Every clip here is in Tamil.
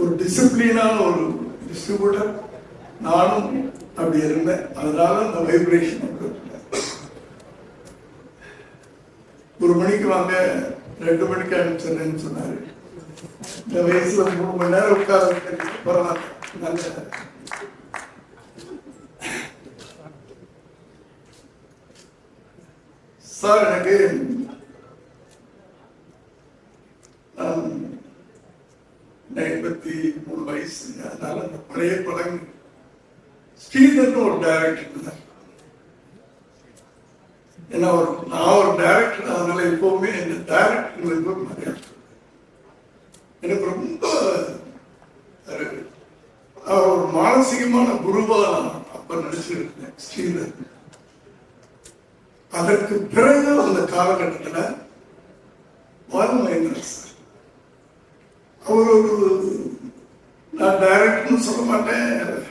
ஒரு டிசிப்ளினான ஒரு டிஸ்ட்ரிபியூட்டர் நானும் அப்படி இருந்தேன். அதனால அந்த வைப்ரேஷன் ஒரு மணிக்கு வாங்க ரெண்டு மணிக்கு அனுப்பிச்சிடுறேன்னு சொன்னாரு. இந்த வயசுல மூணு மணி நேரம் உட்கார பரவாயில்ல. நல்ல சார் எனக்கு நான் எண்பத்தி மூணு வயசு அதனால அந்த பழைய படங்கள் ஸ்ரீதர்னு ஒரு டைரக்டர் இருந்தார் ஏன்னா ஒரு நான் ஒரு டைரக்டர் அதனால எப்பவுமே இந்த டைரக்டர்களுக்கு ஒரு மரியாதை எனக்கு ரொம்ப ஒரு அவர் ஒரு மானசீகமான குருவா நான் அப்ப நினைச்சிருந்தேன் ஸ்ரீதர் அதற்கு பிறகு அந்த காலகட்டத்தில் வால்மகேந்திரன் சார். அவர் ஒரு நான் டைரக்டர்னு சொல்ல மாட்டேன்.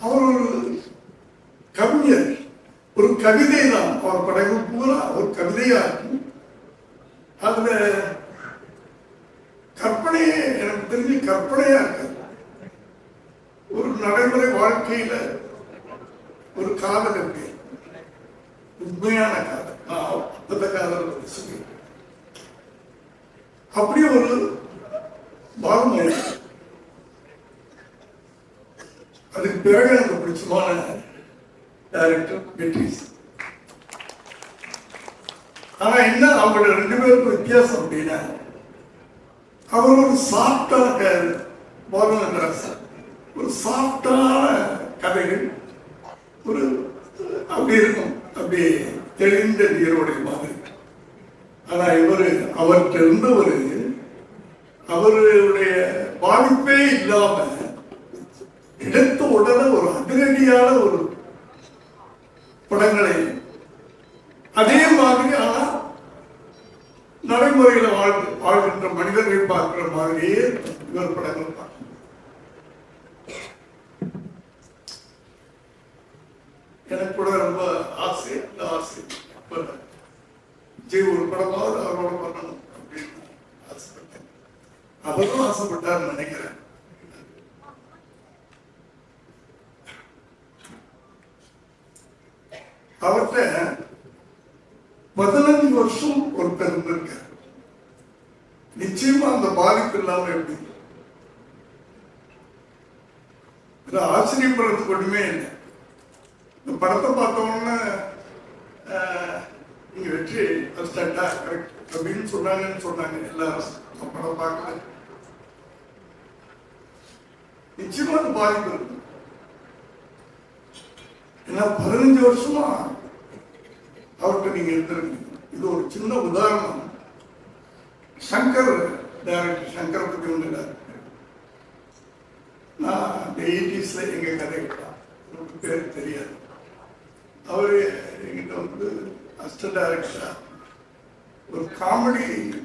அவர் ஒரு கவிஞர். ஒரு கவிதை தான். அவர் படைப்பு பூரா ஒரு கவிதையா இருக்கும். அதுல கற்பனையே எனக்கு தெரிஞ்சு கற்பனையா இருக்காது ஒரு நடைமுறை வாழ்க்கையில ஒரு காதல் எப்படி உண்மையான காதல். அந்த காதல் பத்தி சொல்லியிருக்கேன் ஒரு பாகம் அதுக்கு பிறகு எனக்கு பிடிச்சமான டைரக்டர் வெற்றிஸ் ஆனா என்ன அவங்களோட ரெண்டு பேருக்கும் வித்தியாசம் அப்படின்னா அவர் ஒரு சாஃப்டான பாலநகராஜ் ஒரு சாஃப்டான கதைகள். ஒரு அப்படி இருக்கும். அப்படி தெளிந்த நீரோடைய மாதிரி. ஆனா இவரு அவர்கிட்ட இருந்தவர் அவருடைய பாதிப்பே இல்லாம எடுத்த உடனே ஒரு அதிரடியான ஒரு படங்களை அதே மாதிரி ஆனா நடைமுறையில வாழ் வாழ்கின்ற மனிதர்கள் பார்க்கிற மாதிரியே இவர் படங்கள் பார்க்க எனக்கு கூட ரொம்ப ஆசை அந்த ஆசை அப்ப ஜி ஒரு படமாவது அவரோட பண்ணணும் அப்படின்னு ஆசைப்பட்டேன். அவரும் ஆசைப்பட்டார் நினைக்கிறேன். அவர்கிட்ட பதினஞ்சு வருஷம் ஒருத்தர் இருந்திருக்கார் நிச்சயமா அந்த பாதிப்பு இல்லாம எப்படி? இது ஆச்சரியப்படுறதுக்கு ஒண்ணுமே இல்லை. இந்த படத்தை பார்த்த உடனே ஆஹ், நீங்க வெற்றி அஸ்டண்டா கரெக்ட் அப்படின்னு சொன்னாங்கன்னு சொன்னாங்க. எல்லாரும் படம் பார்க்கல. நிச்சயமா பாதிப்பு இருக்கு. ஏன்னா பதினஞ்சு வருஷமா அவர்கிட்ட நீங்க இருந்திருக்கீங்க இது ஒரு சின்ன உதாரணம். சங்கர் டைரக்டர் சங்கர் பத்தி ஒன்று நான் இந்த எயிட்டிஸ்ல எங்க கதை பேர் தெரியாது. அவரு எங்கிட்ட வந்து அசிஸ்டன்ட் டைரக்டரா ஒரு காமெடி.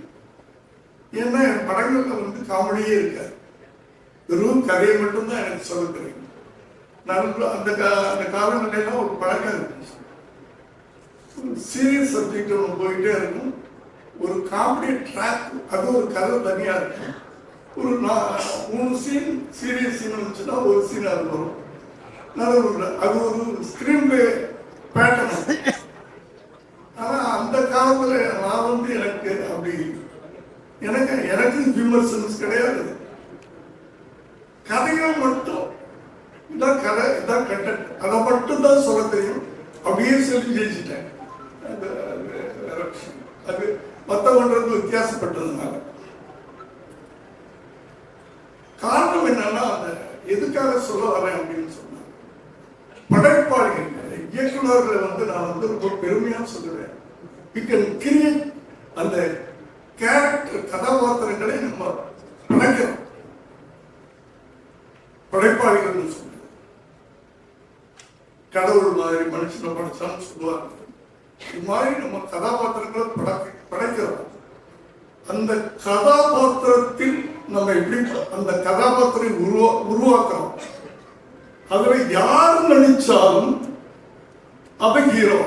ஏன்னா என் படங்களில் வந்து காமெடியே இருக்காது. வெறும் கதையை மட்டும்தான் எனக்கு சொல்ல தெரியும். நான் அந்த கா- அந்த காலநிலையில ஒரு பழக்கம் இருக்கு சீரியஸ் சப்ஜெக்ட் ஒன்று போயிட்டே இருக்கும். ஒரு காமெடி ட்ராக் அது ஒரு கதை தனியா இருக்கும். ஒரு நா- மூணு சீன் சீரியஸ் சீன் வந்துச்சுன்னா ஒரு சீன் அது வரும். நல்ல அது ஒரு ஸ்கிரீன் பிளே பேட்டர்ன் காலத்துல நான் வந்து எனக்கு அப்படி எனக்கு எனக்கு விமர்சனம் கிடையாது. கதைகள் மட்டும். இதான் கதை இதான் கண்டென்ட் அதை மட்டும் தான் சொல்ல தெரியும். அப்படியே சொல்லி ஜெயிச்சிட்டேன். அது அது அது மற்றவன்றது வித்தியாசப்பட்டதுனால. காரணம் என்னன்னா அந்த எதுக்காக சொல்ல வரேன் அப்படின்னு சொன்னா படைப்பாளிகள் இயக்குநர்களை வந்து நான் வந்து ரொம்ப பெருமையா சொல்லுவேன். வி கிரியேட் அந்த கேரக்டர் கதாபாத்திரங்களை நம்ம படைக்கிறோம் படைப்பாளிகள் கடவுள் மாதிரி மனுஷனை படைச்சான்னு சொல்லுவாங்க. இது மாதிரி நம்ம கதாபாத்திரங்களை படை படைக்கிறோம். அந்த கதாபாத்திரத்தில் நம்ம எப்படி அந்த கதாபாத்திரை உருவா உருவாக்குறோம் அதுல யார் நடிச்சாலும் அவன் ஹீரோ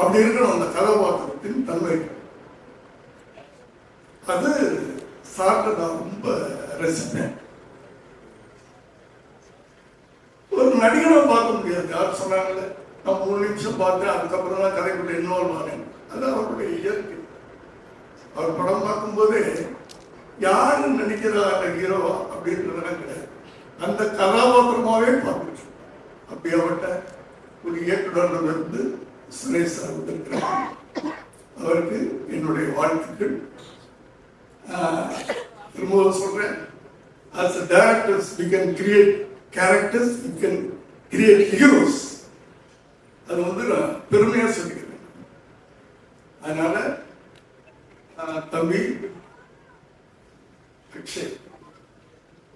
அப்படி இருக்கணும் அந்த கதாபாத்திரத்தின் தன்மை அது சாப்பிட்டு நான் ரொம்ப ரசிப்பேன். ஒரு நடிகனை பார்க்க முடியாது. யார் சொன்னாங்கல்ல? நான் மூணு நிமிஷம் பார்த்தேன் அதுக்கப்புறம் தான் கதைக்குள்ள இன்வால்வ் ஆனேன். அது அவருடைய இயற்கை அவர் படம் பார்க்கும்போதே யாரு நினைக்கிறா அந்த ஹீரோவா அப்படின்றதெல்லாம் கிடையாது. அந்த கதாபாத்திரமாவே பார்த்துட்டு அப்படியாப்பட்ட ஒரு இயக்குனர் இருந்து சுரேஷ் சார் வந்திருக்கிறார் அவருக்கு என்னுடைய வாழ்த்துக்கள் ஆஹ், திரும்பவும் சொல்றேன் as a directors we can create characters we can create heroes அது வந்து நான் பெருமையா சொல்லிக்கிறேன் அதனால ஆஹ், தம்பி அக்ஷய்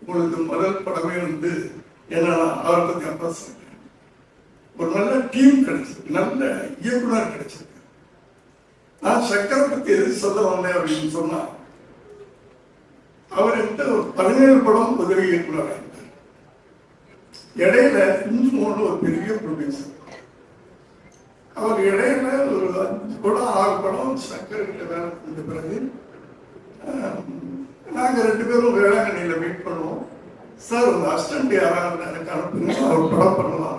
உங்களுக்கு முதல் படமே வந்து என்னன்னா அவரை பத்தி அப்பா சொல்றேன் ஒரு நல்ல டீம் கிடைச்சிருக்கு நல்ல இயக்குனர் கிடைச்சிருக்கு நான் சக்கரை பத்தி சொல்ல வந்தேன் அப்படின்னு சொன்னார் அவர்கிட்ட ஒரு பதினேழு படம் உதவி இயக்குனர் இடையில குஞ்சுமோன்னு ஒரு பெரிய ப்ரொடியூசர் அவர் இடையில ஒரு அஞ்சு படம் ஆறு படம் சக்கரை கிட்ட வேலை செஞ்ச பிறகு ஆம், நாங்க ரெண்டு பேரும் வேளாங்கண்ணியில மீட் பண்ணுவோம். சார் உங்க அஸ்டண்ட் யாராவது எனக்கு அனுப்புங்க அவர் படம் பண்ணலாம்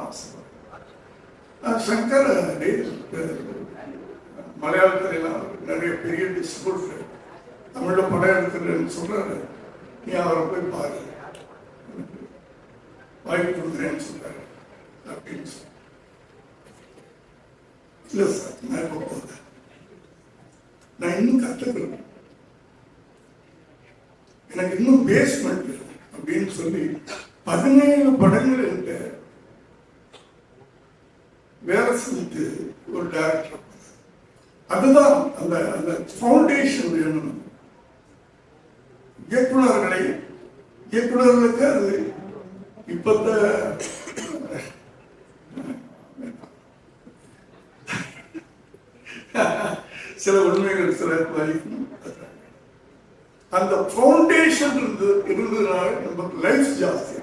நான் சங்கர் மலையாளத்துல எல்லாம் நிறைய பெரிய டிஸ்ட்ரிபியூட்டர் தமிழ்ல படம் எடுக்கிறேன்னு சொல்றாரு. நீ அவரை போய் பாரு. வாய்ப்பு கொடுக்குறேன்னு சொல்றாரு. அப்படின்னு சொல்லி சார் நான் இப்போ போகிறேன் நான் இன்னும் கற்றுக்கிறேன் எனக்கு இன்னும் பேஸ்மெண்ட் அப்படின்னு சொல்லி பதினேழு படங்கள் என்கிட்ட வேலை செஞ்சுட்டு ஒரு டேரக்டர் அதுதான் அந்த அந்த ஃபவுண்டேஷன் வேணும். இயக்குநர்களை இயக்குநர்களுக்கு அது இப்பத்த சில உண்மைகள் சில அந்த ஃபவுண்டேஷன் இருந்து இருந்ததுனால நமக்கு லைஃப் ஜாஸ்தி.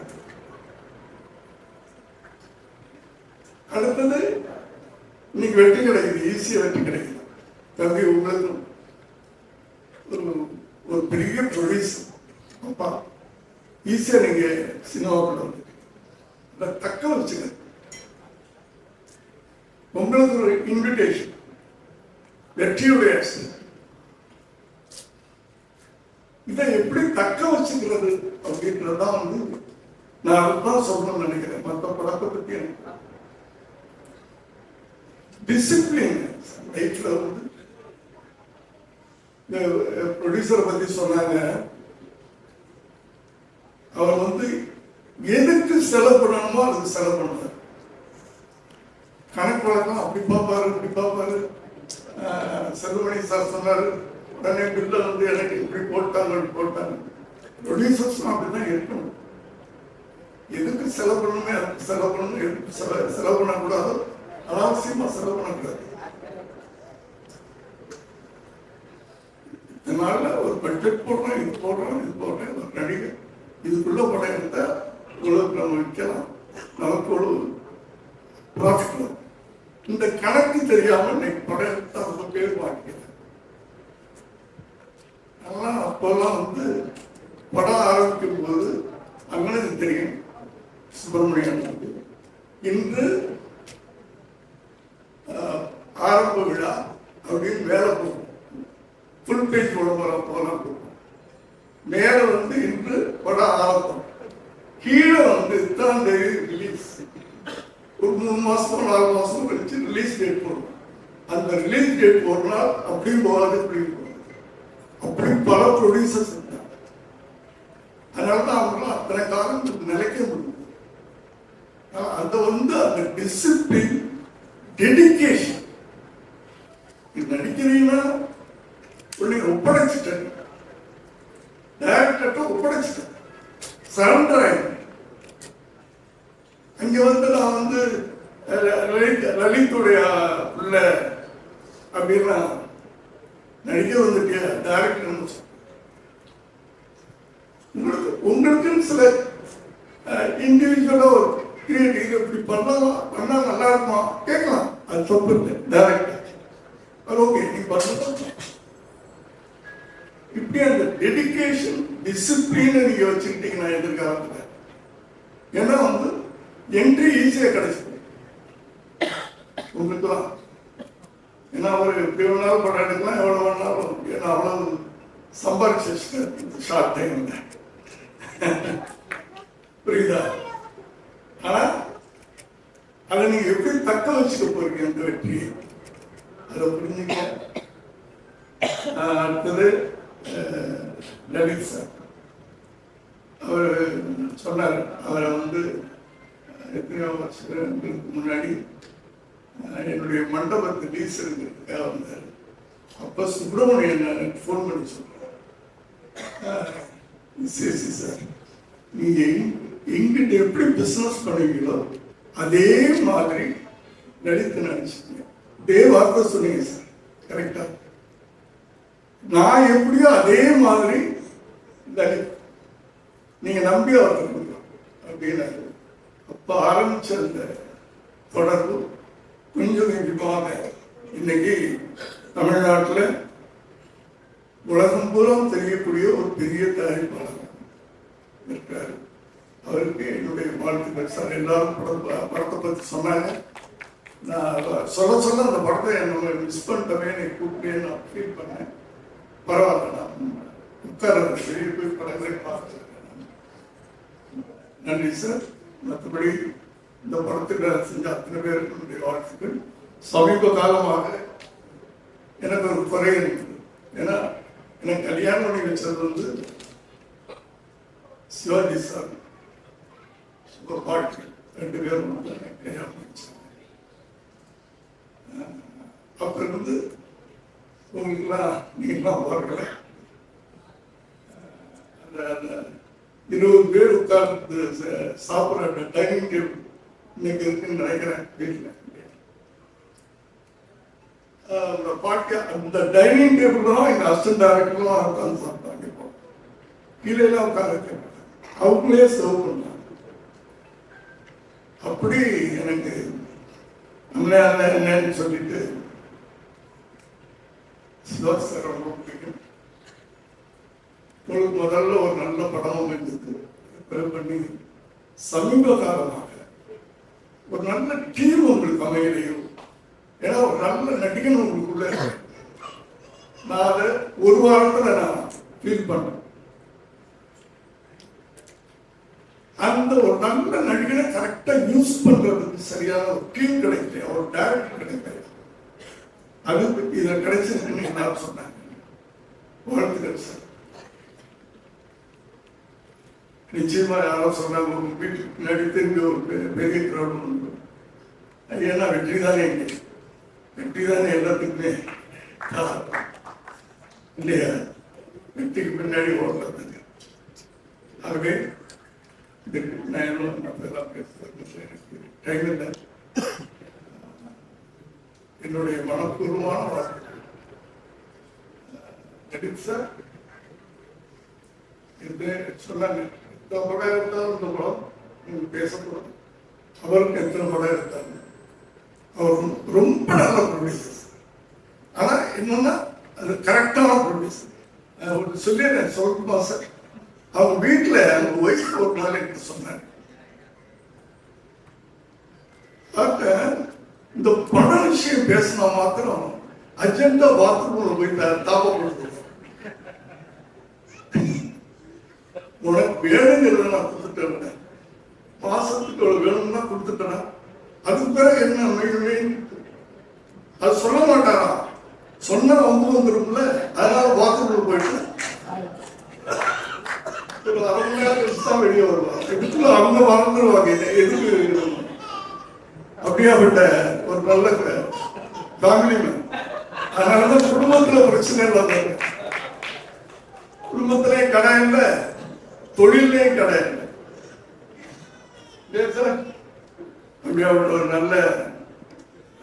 அடுத்தது இன்னைக்கு வெற்றி கிடைக்குது ஈஸியா வெற்றி கிடைக்குது தம்பி உங்களுக்கும் ஒரு ஒரு பெரிய ப்ரொடியூஸ் அப்பா ஈஸியா நீங்க சினிமா படம் வந்து. தக்க வச்சுங்க. உங்களுக்கு ஒரு இன்விடேஷன் வெற்றியுடைய இதை எப்படி தக்க வச்சுக்கிறது அப்படின்றதான் வந்து நான் அதுதான் சொல்லணும்னு நினைக்கிறேன். மற்ற படத்தை பத்தி எனக்கு. டிசிப்ளின் லைஃப்ல வந்து ப்ரொடியூசரை பத்தி சொன்னாங்க. அவர் வந்து எதுக்கு செலவு பண்ணணுமோ அதுக்கு செலவு பண்ணுவார். கணக்கு வழக்கம் அப்படி பார்ப்பாரு இப்படி பார்ப்பாரு. செல்வமணி சார் சொன்னாரு உடனே பில்ல வந்து எனக்கு இப்படி போட்டாங்க அப்படி போட்டாங்க. ப்ரொடியூசர்ஸ் அப்படிதான் இருக்கணும் எதுக்கு செலவு பண்ணணுமே அதுக்கு செலவு பண்ணணும் எதுக்கு செலவு செலவு பண்ணக்கூடாதோ அனாவசியமா செலவு பண்ணக்கூடாது. இதனால ஒரு பட்ஜெட் போடுறோம் இது போடுறோம் இது போடுறோம் ஒரு நடிகை இதுக்குள்ள படம் எடுத்தா இவ்வளவு நம்ம விற்கலாம். நமக்கு ஒரு ப்ராஃபிட் இந்த கணக்கு தெரியாம இன்னைக்கு படம் எடுத்தா ரொம்ப பேர் வாங்கிக்கிறேன் அதெல்லாம் அப்போல்லாம் வந்து படம் ஆரம்பிக்கும் போது அண்ணனுக்கு தெரியும் சுப்பிரமணியன் இன்று ஆஹ், ஆரம்ப விழா அப்படின்னு வேலை போகும் ஃபுல் பேஜ் விளம்பரம் போல போகும் மேல வந்து இன்று படம் ஆரம்பம் கீழே வந்து இத்தனாம் தேதி ரிலீஸ் ஒரு மூணு மாசம் நாலு மாசம் கழிச்சு ரிலீஸ் டேட் போடும் அந்த ரிலீஸ் அப்படியும் போகாது இப்படியும் போகாது அப்படி பல ப்ரொடியூசர்ஸ் இருந்தாங்க அதனாலதான் அவங்களாம் அத்தனை காலம் நிலைக்க முடியும் ஆனா, அது வந்து அந்த டிசிப்ளின் டெடிக்கேஷன் அப்படின்னா நடிக்க வந்துட்டியா டேரக்டர் உங்களுக்கு உங்களுக்கும் சில இண்டிவிஜுவலா ஒரு கிரியேட்டிவ் இப்படி பண்ணலாம் பண்ணா நல்லா இருக்குமா? கேட்கலாம். அது தப்பு இல்லை. டேரக்டர் அது ஓகே நீ பண்ணலாம். இப்படி அந்த டெடிக்கேஷன் டிசிப்ளின் நீங்க வச்சுக்கிட்டீங்கன்னா எதிர்காலத்தில் ஏன்னா வந்து என்ட்ரி ஈஸியா கிடைச்சது உங்களுக்குலாம் ஏன்னா ஒரு எப்படி வேணாலும் படம் எடுக்கலாம் எவ்வளோ வேணாலும் ஏன்னா அவ்வளவு சம்பாரிச்சு ஷார்ட் டைம் புரியுதா? ஆனால் அதை நீங்கள் எப்படி தக்க வச்சுக்க போறீங்க அந்த வெற்றியை? அதை புரிஞ்சுங்க அடுத்தது லலித் சார். அவர் சொன்னார். அவரை வந்து எத்தனையோ வருஷங்களுக்கு முன்னாடி என்னுடைய மண்டபத்து லீஸ் இருக்கிறதுக்காக வந்தார். அப்போ சுப்பிரமணியன் எனக்கு ஃபோன் பண்ணி சொன்னார் சிசி சார் நீங்க எங்க- எங்கிட்ட எப்படி பிசினஸ் பண்ணுவீங்களோ அதே மாதிரி நடித்து நினைச்சிங்க இதே வார்த்தை சொன்னீங்க சார் கரெக்டா நான் எப்படியோ அதே மாதிரி தலித் நீங்க நம்பி அவர்கிட்ட அப்படின்னாரு. அப்ப ஆரம்பிச்ச அந்த தொடர்பு கொஞ்சம் கொஞ்சமாக இன்னைக்கு தமிழ்நாட்டில் உலகம் பூரம் தெரியக்கூடிய ஒரு பெரிய தயாரிப்பாளர் இருக்காரு. அவருக்கு என்னுடைய வாழ்த்துக்கள் சார். எல்லாரும் படம் படத்தை பற்றி சொன்னாங்க. நான் சொல்ல சொல்ல அந்த படத்தை நம்ம மிஸ் பண்ணிட்டோமே என்னை கூப்பிட்டே நான் ஃபீல் பண்ணேன். பரவாயில்ல நான் உட்கார வெளியே போய் படங்களை பார்த்துருக்கேன். நன்றி சார். மற்றபடி இந்த படத்துக்கு செஞ்ச அத்தனை பேர் என்னுடைய வாழ்த்துக்கள். சமீப காலமாக எனக்கு ஒரு குறை இருக்குது. ஏன்னா எனக்கு கல்யாணம் பண்ணி வச்சது வந்து சிவாஜி சார். பாட்டு ரெண்டு பேரும் கல்யாணம் அப்புறம் வந்து அப்ப இருந்து உங்களுக்குலாம் நீங்களாம் வரல அந்த இருபது பேர் உட்கார்ந்து சாப்பிட்ற டைனிங் டேபிள் இன்னைக்கு இருக்குன்னு நினைக்கிறேன் வீட்டில். அந்த பாட்டு அந்த டைனிங் டேபிள் தான் எங்க அசிஸ்டன்ட் டைரக்டர்லாம் உட்காந்து சாப்பிட்டாங்க இப்போ. கீழே எல்லாம் உட்கார்ந்து வைக்க மாட்டாங்க. அவங்களே சர்வ் பண்ணாங்க அப்படி எனக்கு என்னன்னு சொல்லிட்டு சிவாஜி சார் ரொம்ப பிடிக்கும். முதல்ல ஒரு நல்ல படம் அமைந்தது பண்ணி சமீப காலமாக உங்களுக்கு ஏன்னா ஒரு நல்ல நடிகன் உங்களுக்குள்ள நான் அதை ஒரு வாரத்தில் நான் ஃபீல் பண்ணேன். அந்த ஒரு நல்ல நடிகனை கரெக்டா யூஸ் பண்றதுக்கு சரியான ஒரு டீம் கிடைக்கல. ஒரு டேரக்டர் கிடைக்கல. அது இதை கிடைச்சிருக்குன்னு நான் சொன்னாங்க. வாழ்த்துக்கள் சார் நிச்சயமா யாரோ சொன்னாங்க உங்க வீட்டுக்கு பின்னாடி தெரிஞ்ச ஒரு பெரிய கிரௌண்ட் உண்டு. அது ஏன்னா வெற்றி தானே இல்லை வெற்றி தானே எல்லாத்துக்குமே இல்லையா வெற்றிக்கு பின்னாடி ஓடுறதுக்கு. ஆகவே இதுக்கு நான் எவ்வளோ பேசுறது எனக்கு டைம் இல்லை. என்னுடைய மனப்பூர்வமான வாழ்த்துக்கள். லலித் சார் சொன்னாங்க. இந்த படம் இருந்தாலும் இந்த படம் நீங்கள் பேசப்படும் அவருக்கு எத்தனை படம் எடுத்தாங்க அவர் ரொம்ப- நல்ல ப்ரொடியூசர் ஆனா என்னன்னா அது கரெக்டான ப்ரொடியூசர் அவர் சொல்லிடுறேன் சொல்லணுமா சார். அவங்க வீட்டில் அவங்க ஒய்ஃப் ஒரு நாள் என்று சொன்னாங்க. இந்த பண விஷயம் பேசினா மாத்திரம் அஜெண்டா பாத்ரூம்ல போய் தா- உனக்கு வேணுங்கிறத நான் கொடுத்துட்டேன். மாசத்துக்கு இவ்வளவு வேணும்னா கொடுத்துட்டேன்? அதுக்கு பிறகு என்ன வேணும் அது சொல்ல மாட்டாரா? சொன்னா வந்து வந்துரும்ல? அதனால பாத்ரூம்ல போயிட்டு ஒரு அரை மணி நேரம் வெளியே வருவாங்க இதுக்குள்ள அவங்க மறந்துடுவாங்க எதுக்கு? அப்படியாப்பட்ட ஒரு நல்ல ஃபேமிலி மேன் அதனாலதான் குடும்பத்துல பிரச்சனை இல்லாத குடும்பத்திலேயும் கடை இல்லை தொழிலையும் கடை இல்லை. சார்? இந்தியாவில் ஒரு நல்ல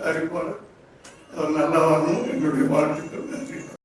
அறிவாளர் அவர் நல்லா வரணும் என்னுடைய வாழ்த்துக்கள். நன்றி.